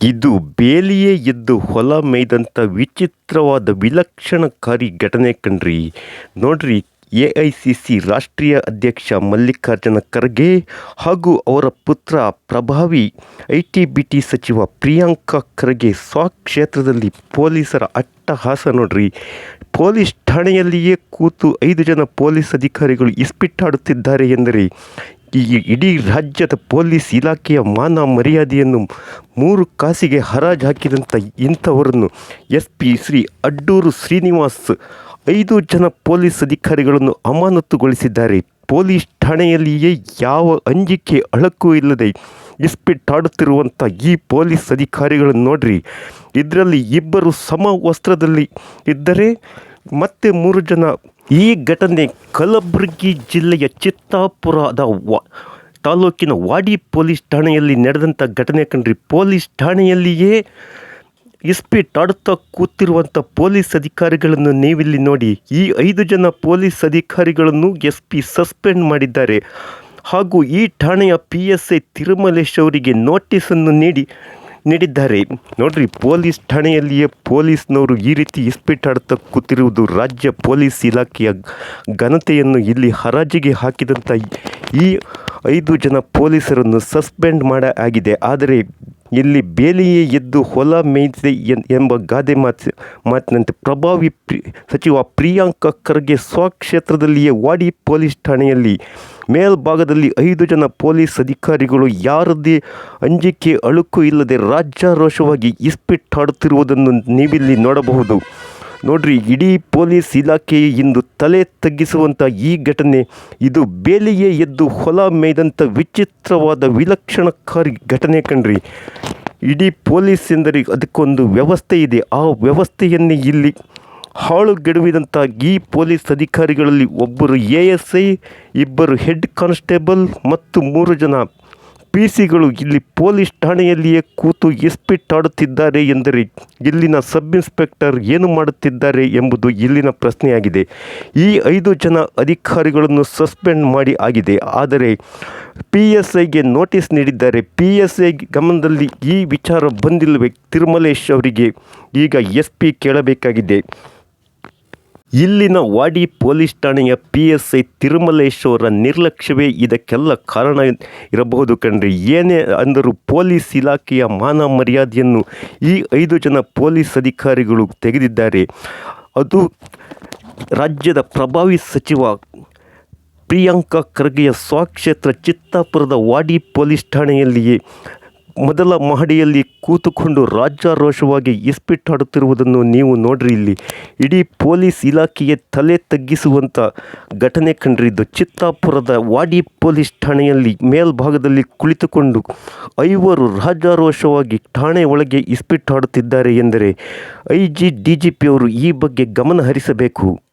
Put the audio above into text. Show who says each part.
Speaker 1: ಇದು ಬೇಲಿಯೇ ಎದ್ದು ಹೊಲ ಮೇಯ್ದಂಥ ವಿಚಿತ್ರವಾದ ವಿಲಕ್ಷಣಕಾರಿ ಘಟನೆ ಕಣ್ರಿ. ನೋಡ್ರಿ, ಎ ಐ ಸಿ ಸಿ ರಾಷ್ಟ್ರೀಯ ಅಧ್ಯಕ್ಷ ಮಲ್ಲಿಕಾರ್ಜುನ ಖರ್ಗೆ ಹಾಗೂ ಅವರ ಪುತ್ರ ಪ್ರಭಾವಿ ಐ ಟಿ ಬಿ ಟಿ ಸಚಿವ ಪ್ರಿಯಾಂಕಾ ಖರ್ಗೆ ಸ್ವಕ್ಷೇತ್ರದಲ್ಲಿ ಪೊಲೀಸರ ಅಟ್ಟಹಾಸ ನೋಡ್ರಿ. ಪೊಲೀಸ್ ಠಾಣೆಯಲ್ಲಿಯೇ ಕೂತು ಐದು ಜನ ಪೊಲೀಸ್ ಅಧಿಕಾರಿಗಳು ಇಸ್ಪಿಟ್ಟಾಡುತ್ತಿದ್ದಾರೆ ಎಂದರೆ ಈ ಇಡೀ ರಾಜ್ಯದ ಪೊಲೀಸ್ ಇಲಾಖೆಯ ಮಾನ ಮರ್ಯಾದೆಯನ್ನು ಮೂರು ಕಾಸಿಗೆ ಹರಾಜು ಹಾಕಿದಂಥ ಇಂಥವರನ್ನು ಎಸ್ ಪಿ ಶ್ರೀ ಅಡ್ಡೂರು ಶ್ರೀನಿವಾಸ್ ಐದು ಜನ ಪೊಲೀಸ್ ಅಧಿಕಾರಿಗಳನ್ನು ಅಮಾನತುಗೊಳಿಸಿದ್ದಾರೆ. ಪೊಲೀಸ್ ಠಾಣೆಯಲ್ಲಿಯೇ ಯಾವ ಅಂಜಿಕೆ ಅಳಕು ಇಲ್ಲದೆ ಇಸ್ಪಿಟ್ಟಾಡುತ್ತಿರುವಂಥ ಈ ಪೊಲೀಸ್ ಅಧಿಕಾರಿಗಳನ್ನು ನೋಡ್ರಿ. ಇದರಲ್ಲಿ ಇಬ್ಬರು ಸಮ ವಸ್ತ್ರದಲ್ಲಿ ಇದ್ದರೆ ಮತ್ತೆ ಮೂರು ಜನ ಈ ಘಟನೆ ಕಲಬುರಗಿ ಜಿಲ್ಲೆಯ ಚಿತ್ತಾಪುರದ ವಾ, ತಾಲೂಕಿನ ವಾಡಿ ಪೊಲೀಸ್ ಠಾಣೆಯಲ್ಲಿ ನಡೆದಂಥ ಘಟನೆ ಕಂಡ್ರಿ ಪೊಲೀಸ್ ಠಾಣೆಯಲ್ಲಿಯೇ ಇಸ್ಪಿಟ್ಟಾಡುತ್ತಾ ಕೂತಿರುವಂಥ ಪೊಲೀಸ್ ಅಧಿಕಾರಿಗಳನ್ನು ನೀವಿಲ್ಲಿ ನೋಡಿ, ಈ ಐದು ಜನ ಪೊಲೀಸ್ ಅಧಿಕಾರಿಗಳನ್ನು ಎಸ್ ಪಿ ಸಸ್ಪೆಂಡ್ ಮಾಡಿದ್ದಾರೆ. ಹಾಗೂ ಈ ಠಾಣೆಯ ಪಿ ಎಸ್ ಐ ತಿರುಮಲೇಶ್ ಅವರಿಗೆ ನೋಟಿಸನ್ನು ನೀಡಿ ನೀಡಿದ್ದಾರೆ. ನೋಡ್ರಿ, ಪೊಲೀಸ್ ಠಾಣೆಯಲ್ಲಿಯೇ ಪೊಲೀಸ್ನವರು ಈ ರೀತಿ ಇಸ್ಪಿಟ್ಟಾಡುತ್ತಾ ಕೂತಿರುವುದು ರಾಜ್ಯ ಪೊಲೀಸ್ ಇಲಾಖೆಯ ಘನತೆಯನ್ನು ಇಲ್ಲಿ ಹರಾಜಿಗೆ ಹಾಕಿದಂಥ ಈ ಐದು ಜನ ಪೊಲೀಸರನ್ನು ಸಸ್ಪೆಂಡ್ ಮಾಡ, ಆಗಿದೆ. ಆದರೆ ಇಲ್ಲಿ ಬೇಲಿಯೇ ಎದ್ದು ಹೊಲ ಮೇಯ್ದಿದೆ ಎನ್- ಎಂಬ ಗಾದೆ ಮಾತು, ಮಾತಿನಂತೆ ಪ್ರಭಾವಿ ಪ್ರಿ, ಸಚಿವ ಪ್ರಿಯಾಂಕ ಖರ್ಗೆ ಸ್ವಕ್ಷೇತ್ರದಲ್ಲಿಯೇ ವಾಡಿ ಪೊಲೀಸ್ ಠಾಣೆಯಲ್ಲಿ ಮೇಲ್ಭಾಗದಲ್ಲಿ ಐದು ಜನ ಪೊಲೀಸ್ ಅಧಿಕಾರಿಗಳು ಯಾರದೇ ಅಂಜಿಕೆ, ಅಳುಕು ಇಲ್ಲದೆ ರಾಜ್ಯಾರೋಷವಾಗಿ ಇಸ್ಪಿಟ್ಟಾಡುತ್ತಿರುವುದನ್ನು ನೀವಿಲ್ಲಿ ನೋಡಬಹುದು. ನೋಡ್ರಿ, ಇಡೀ ಪೊಲೀಸ್ ಇಲಾಖೆ ಇಂದು ತಲೆ ತಗ್ಗಿಸುವಂಥ ಈ ಘಟನೆ. ಇದು ಬೇಲಿಯೇ ಎದ್ದು ಹೊಲ ಮೇಯ್ದಂಥ ವಿಚಿತ್ರವಾದ ವಿಲಕ್ಷಣಕಾರಿ ಘಟನೆ ಕಣ್ರಿ. ಇಡೀ ಪೊಲೀಸ್ ಎಂದರೆ ಅದಕ್ಕೊಂದು ವ್ಯವಸ್ಥೆ ಇದೆ. ಆ ವ್ಯವಸ್ಥೆಯನ್ನೇ ಇಲ್ಲಿ ಹಾಳುಗೆಡುವಿದಂಥ ಈ ಪೊಲೀಸ್ ಅಧಿಕಾರಿಗಳಲ್ಲಿ ಒಬ್ಬರು ಎ ಎಸ್ ಐ, ಇಬ್ಬರು ಹೆಡ್ ಕಾನ್ಸ್ಟೇಬಲ್ ಮತ್ತು ಮೂರು ಜನ ಪಿ ಸಿಗಳು ಇಲ್ಲಿ ಪೊಲೀಸ್ ಠಾಣೆಯಲ್ಲಿಯೇ ಕೂತು ಇಸ್ಪಿಟ್ಟಾಡುತ್ತಿದ್ದಾರೆ ಎಂದರೆ ಇಲ್ಲಿನ ಸಬ್ ಇನ್ಸ್ಪೆಕ್ಟರ್ ಏನು ಮಾಡುತ್ತಿದ್ದಾರೆ ಎಂಬುದು ಇಲ್ಲಿನ ಪ್ರಶ್ನೆಯಾಗಿದೆ. ಈ ಐದು ಜನ ಅಧಿಕಾರಿಗಳನ್ನು ಸಸ್ಪೆಂಡ್ ಮಾಡಿ ಆಗಿದೆ. ಆದರೆ ಪಿ ಎಸ್ ಐಗೆ ನೋಟಿಸ್ ನೀಡಿದ್ದಾರೆ. ಪಿ ಎಸ್ ಐ ಗಮನದಲ್ಲಿ ಈ ವಿಚಾರ ಬಂದಿಲ್ಲವೇ? ತಿರುಮಲೇಶ್ ಅವರಿಗೆ ಈಗ ಎಸ್ ಪಿ ಕೇಳಬೇಕಾಗಿದೆ. ಇಲ್ಲಿನ ವಾಡಿ ಪೊಲೀಸ್ ಠಾಣೆಯ ಪಿ ಎಸ್ ಐ ತಿರುಮಲೇಶ್ವರ ನಿರ್ಲಕ್ಷ್ಯವೇ ಇದಕ್ಕೆಲ್ಲ ಕಾರಣ ಇರಬಹುದು ಕಣ್ರಿ. ಏನೇ ಅಂದರೂ ಪೊಲೀಸ್ ಇಲಾಖೆಯ ಮಾನ ಮರ್ಯಾದೆಯನ್ನು ಈ ಐದು ಜನ ಪೊಲೀಸ್ ಅಧಿಕಾರಿಗಳು ತೆಗೆದಿದ್ದಾರೆ. ಅದು ರಾಜ್ಯದ ಪ್ರಭಾವಿ ಸಚಿವ ಪ್ರಿಯಾಂಕಾ ಖರ್ಗೆಯ ಸ್ವಕ್ಷೇತ್ರ ಚಿತ್ತಾಪುರದ ವಾಡಿ ಪೊಲೀಸ್ ಠಾಣೆಯಲ್ಲಿಯೇ ಮೊದಲ ಮಹಡಿಯಲ್ಲಿ ಕೂತುಕೊಂಡು ರಾಜ್ಯಾರೋಷವಾಗಿ ಇಸ್ಪಿಟ್ಟಾಡುತ್ತಿರುವುದನ್ನು ನೀವು ನೋಡ್ರಿ ಇಲ್ಲಿ. ಇಡೀ ಪೊಲೀಸ್ ಇಲಾಖೆಯ ತಲೆ ತಗ್ಗಿಸುವಂಥ ಘಟನೆ ಕಂಡ್ರಿದ್ದು ಚಿತ್ತಾಪುರದ ವಾಡಿ ಪೊಲೀಸ್ ಠಾಣೆಯಲ್ಲಿ ಮೇಲ್ಭಾಗದಲ್ಲಿ ಕುಳಿತುಕೊಂಡು ಐವರು ರಾಜ್ಯಾರೋಷವಾಗಿ ಠಾಣೆ ಒಳಗೆ ಇಸ್ಪಿಟ್ಟಾಡುತ್ತಿದ್ದಾರೆ ಎಂದರೆ ಐ ಜಿ ಡಿ ಜಿ ಪಿಯವರು ಈ ಬಗ್ಗೆ ಗಮನ ಹರಿಸಬೇಕು.